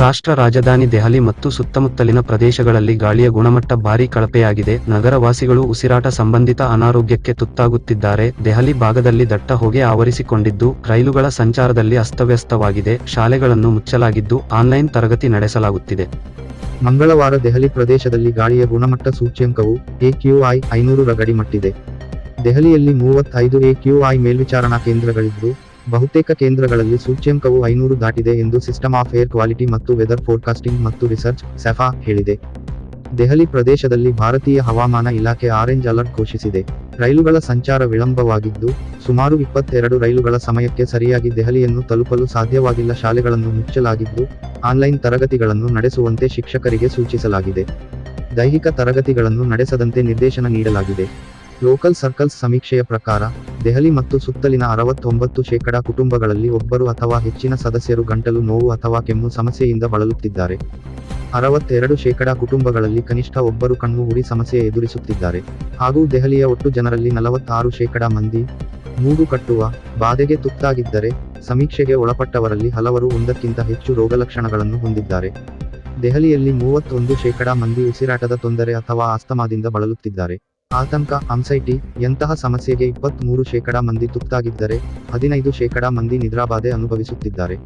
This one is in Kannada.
ರಾಷ್ಟ್ರ ರಾಜಧಾನಿ ದೆಹಲಿ ಮತ್ತು ಸುತ್ತಮುತ್ತಲಿನ ಪ್ರದೇಶಗಳಲ್ಲಿ ಗಾಳಿಯ ಗುಣಮಟ್ಟ ಭಾರೀ ಕಳಪೆಯಾಗಿದೆ. ನಗರವಾಸಿಗಳು ಉಸಿರಾಟ ಸಂಬಂಧಿತ ಅನಾರೋಗ್ಯಕ್ಕೆ ತುತ್ತಾಗುತ್ತಿದ್ದಾರೆ. ದೆಹಲಿ ಭಾಗದಲ್ಲಿ ದಟ್ಟ ಹೊಗೆ ಆವರಿಸಿಕೊಂಡಿದ್ದು, ರೈಲುಗಳ ಸಂಚಾರದಲ್ಲಿ ಅಸ್ತವ್ಯಸ್ತವಾಗಿದೆ. ಶಾಲೆಗಳನ್ನು ಮುಚ್ಚಲಾಗಿದ್ದು, ಆನ್ಲೈನ್ ತರಗತಿ ನಡೆಸಲಾಗುತ್ತಿದೆ. ಮಂಗಳವಾರ ದೆಹಲಿ ಪ್ರದೇಶದಲ್ಲಿ ಗಾಳಿಯ ಗುಣಮಟ್ಟ ಸೂಚ್ಯಂಕವು ಎಕ್ಯೂಐ ಐನೂರರ ರಗಡಿ ಮಟ್ಟಿದೆ. ದೆಹಲಿಯಲ್ಲಿ ಮೂವತ್ತೈದು ಎಕ್ಯೂಐ ಮೇಲ್ವಿಚಾರಣಾ ಕೇಂದ್ರಗಳಿದ್ದು ಬಹುತೇಕ ಕೇಂದ್ರಗಳಲ್ಲಿ ಸೂಚ್ಯಂಕವು ಐನೂರು ದಾಟಿದೆ ಎಂದು ಸಿಸ್ಟಮ್ ಆಫ್ ಏರ್ ಕ್ವಾಲಿಟಿ ಮತ್ತು ವೆದರ್ ಫೋರ್ಕಾಸ್ಟಿಂಗ್ ಮತ್ತು ರಿಸರ್ಚ್ ಸೆಫಾ ಹೇಳಿದೆ. ದೆಹಲಿ ಪ್ರದೇಶದಲ್ಲಿ ಭಾರತೀಯ ಹವಾಮಾನ ಇಲಾಖೆ ಆರೆಂಜ್ ಅಲರ್ಟ್ ಘೋಷಿಸಿದೆ. ರೈಲುಗಳ ಸಂಚಾರ ವಿಳಂಬವಾಗಿದ್ದು, ಸುಮಾರು ಇಪ್ಪತ್ತೆರಡು ರೈಲುಗಳ ಸಮಯಕ್ಕೆ ಸರಿಯಾಗಿ ದೆಹಲಿಯನ್ನು ತಲುಪಲು ಸಾಧ್ಯವಾಗಿಲ್ಲ ಶಾಲೆಗಳನ್ನು ಮುಚ್ಚಲಾಗಿದ್ದು, ಆನ್ಲೈನ್ ತರಗತಿಗಳನ್ನು ನಡೆಸುವಂತೆ ಶಿಕ್ಷಕರಿಗೆ ಸೂಚಿಸಲಾಗಿದೆ. ದೈಹಿಕ ತರಗತಿಗಳನ್ನು ನಡೆಸದಂತೆ ನಿರ್ದೇಶನ ನೀಡಲಾಗಿದೆ. ಲೋಕಲ್ ಸರ್ಕಲ್ಸ್ ಸಮೀಕ್ಷೆಯ ಪ್ರಕಾರ ದೆಹಲಿ ಮತ್ತು ಸುತ್ತಲಿನ ಅರವತ್ತೊಂಬತ್ತು ಶೇಕಡ ಕುಟುಂಬಗಳಲ್ಲಿ ಒಬ್ಬರು ಅಥವಾ ಹೆಚ್ಚಿನ ಸದಸ್ಯರು ಗಂಟಲು ನೋವು ಅಥವಾ ಕೆಮ್ಮು ಸಮಸ್ಯೆಯಿಂದ ಬಳಲುತ್ತಿದ್ದಾರೆ. ಅರವತ್ತೆರಡು ಶೇಕಡ ಕುಟುಂಬಗಳಲ್ಲಿ ಕನಿಷ್ಠ ಒಬ್ಬರು ಕಣ್ಣು ಉರಿ ಸಮಸ್ಯೆ ಎದುರಿಸುತ್ತಿದ್ದಾರೆ. ಹಾಗೂ ದೆಹಲಿಯ ಒಟ್ಟು ಜನರಲ್ಲಿ ನಲವತ್ತಾರು ಶೇಕಡ ಮಂದಿ ಮೂಗು ಕಟ್ಟುವ, ಬಾಧೆಗೆ ತುತ್ತಾಗಿದ್ದರೆ ಸಮೀಕ್ಷೆಗೆ ಒಳಪಟ್ಟವರಲ್ಲಿ ಹಲವರು ಒಂದಕ್ಕಿಂತ ಹೆಚ್ಚು ರೋಗಲಕ್ಷಣಗಳನ್ನು ಹೊಂದಿದ್ದಾರೆ. ದೆಹಲಿಯಲ್ಲಿ ಮೂವತ್ತೊಂದು ಶೇಕಡಾ ಮಂದಿ ಉಸಿರಾಟದ ತೊಂದರೆ ಅಥವಾ ಆಸ್ತಮಾದಿಂದ ಬಳಲುತ್ತಿದ್ದಾರೆ. ಆತಂಕ ಅಂಸೈಟಿ ಎಂತಹ ಸಮಸ್ಯೆಗೆ ಇಪ್ಪತ್ಮೂರು ಶೇಕಡಾ ಮಂದಿ ತುತ್ತಾಗಿದ್ದರೆ ಹದಿನೈದು ಶೇಕಡಾ ಮಂದಿ ನಿದ್ರಾಬಾಧೆ ಅನುಭವಿಸುತ್ತಿದ್ದಾರೆ.